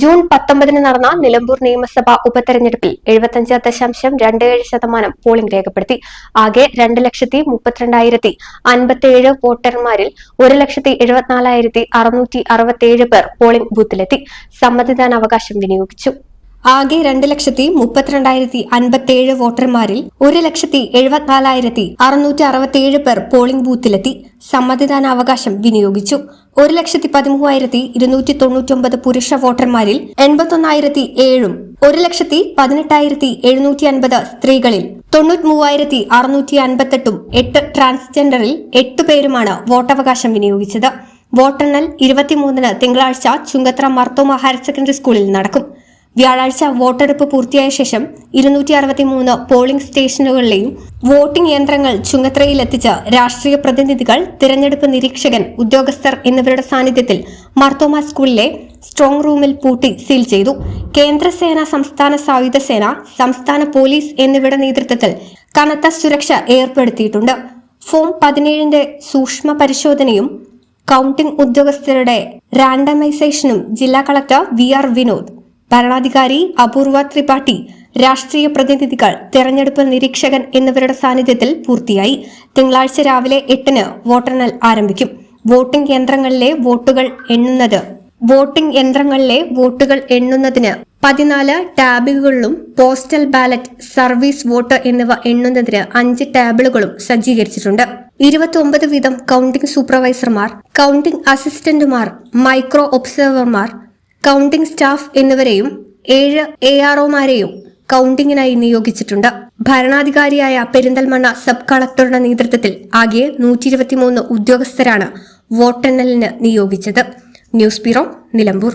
June പത്തൊമ്പതിന് നടന്ന നിലമ്പൂർ നിയമസഭാ ഉപതെരഞ്ഞെടുപ്പിൽ എഴുപത്തഞ്ച് ദശാംശം രണ്ട് ഏഴ് ശതമാനം പോളിംഗ് രേഖപ്പെടുത്തി. ആകെ രണ്ട് ലക്ഷത്തി മുപ്പത്തിരണ്ടായിരത്തി അൻപത്തിയേഴ് വോട്ടർമാരിൽ ഒരു ലക്ഷത്തി എഴുപത്തിനാലായിരത്തി അറുന്നൂറ്റി അറുപത്തിയേഴ് പേർ പോളിംഗ് ബൂത്തിലെത്തി സമ്മതിദാനാവകാശം വിനിയോഗിച്ചു. ആകെ രണ്ട് ലക്ഷത്തി മുപ്പത്തിരണ്ടായിരത്തി അൻപത്തിയേഴ് വോട്ടർമാരിൽ ഒരു ലക്ഷത്തി എഴുപത്തിനാലായിരത്തി അറുന്നൂറ്റി അറുപത്തിയേഴ് പേർ പോളിംഗ് ബൂത്തിലെത്തി. സമ്മതിദാനാവകാശം വിനിയോഗിച്ചു. ഒരു ലക്ഷത്തി പതിമൂവായിരത്തി ഇരുന്നൂറ്റി തൊണ്ണൂറ്റൊമ്പത് പുരുഷ വോട്ടർമാരിൽ എൺപത്തൊന്നായിരത്തി ഏഴും ഒരു ലക്ഷത്തി പതിനെട്ടായിരത്തി എഴുന്നൂറ്റി അൻപത് സ്ത്രീകളിൽ തൊണ്ണൂറ്റി മൂവായിരത്തി അറുന്നൂറ്റി അൻപത്തെട്ടും എട്ട് ട്രാൻസ്ജെൻഡറിൽ എട്ട് പേരുമാണ് വോട്ടവകാശം വിനിയോഗിച്ചത്. വോട്ടെണ്ണൽ ഇരുപത്തിമൂന്നിന് തിങ്കളാഴ്ച ചുങ്കത്ര മർത്തോമ ഹയർ സെക്കൻഡറി സ്കൂളിൽ നടക്കും. വ്യാഴാഴ്ച വോട്ടെടുപ്പ് പൂർത്തിയായ ശേഷം ഇരുന്നൂറ്റി അറുപത്തിമൂന്ന് പോളിംഗ് സ്റ്റേഷനുകളിലെയും വോട്ടിംഗ് യന്ത്രങ്ങൾ ചുങ്കത്രയിൽ എത്തിച്ച് രാഷ്ട്രീയ പ്രതിനിധികൾ തിരഞ്ഞെടുപ്പ് നിരീക്ഷകൻ ഉദ്യോഗസ്ഥർ എന്നിവരുടെ സാന്നിധ്യത്തിൽ മർത്തോമ സ്കൂളിലെ സ്ട്രോങ് റൂമിൽ പൂട്ടി സീൽ ചെയ്തു. കേന്ദ്രസേന സംസ്ഥാന സായുധ സേന സംസ്ഥാന പോലീസ് എന്നിവയുടെ നേതൃത്വത്തിൽ കനത്ത സുരക്ഷ ഏർപ്പെടുത്തിയിട്ടുണ്ട്. ഫോം പതിനേഴിന്റെ സൂക്ഷ്മ പരിശോധനയും കൗണ്ടിംഗ് ഉദ്യോഗസ്ഥരുടെ റാൻഡമൈസേഷനും ജില്ലാ കളക്ടർ വി ആർ വിനോദ് ഭരണാധികാരി അപൂർവ ത്രിപാഠി രാഷ്ട്രീയ പ്രതിനിധികൾ തെരഞ്ഞെടുപ്പ് നിരീക്ഷകൻ എന്നിവരുടെ സാന്നിധ്യത്തിൽ പൂർത്തിയായി. തിങ്കളാഴ്ച രാവിലെ എട്ടിന് വോട്ടെണ്ണൽ ആരംഭിക്കും. വോട്ടിംഗ് യന്ത്രങ്ങളിലെ വോട്ടുകൾ എണ്ണുന്നത്. വോട്ടിംഗ് യന്ത്രങ്ങളിലെ വോട്ടുകൾ എണ്ണുന്നതിന് പതിനാല് ടാബുകളിലും പോസ്റ്റൽ ബാലറ്റ് സർവീസ് വോട്ട് എന്നിവ എണ്ണുന്നതിന് അഞ്ച് ടാബിളുകളും സജ്ജീകരിച്ചിട്ടുണ്ട്. ഇരുപത്തി വീതം കൗണ്ടിംഗ് സൂപ്പർവൈസർമാർ കൗണ്ടിംഗ് അസിസ്റ്റന്റുമാർ മൈക്രോ ഒബ്സർവർമാർ കൗണ്ടിംഗ് സ്റ്റാഫ് എന്നിവരെയും ഏഴ് എ ആർഒമാരെയും കൗണ്ടിങ്ങിനായി നിയോഗിച്ചിട്ടുണ്ട്. ഭരണാധികാരിയായ പെരിന്തൽമണ്ണ സബ് കളക്ടറുടെ നേതൃത്വത്തിൽ ആകെ നൂറ്റി ഇരുപത്തിമൂന്ന് ഉദ്യോഗസ്ഥരാണ് വോട്ടെണ്ണലിന് നിയോഗിച്ചത്. News bureau Nilambur.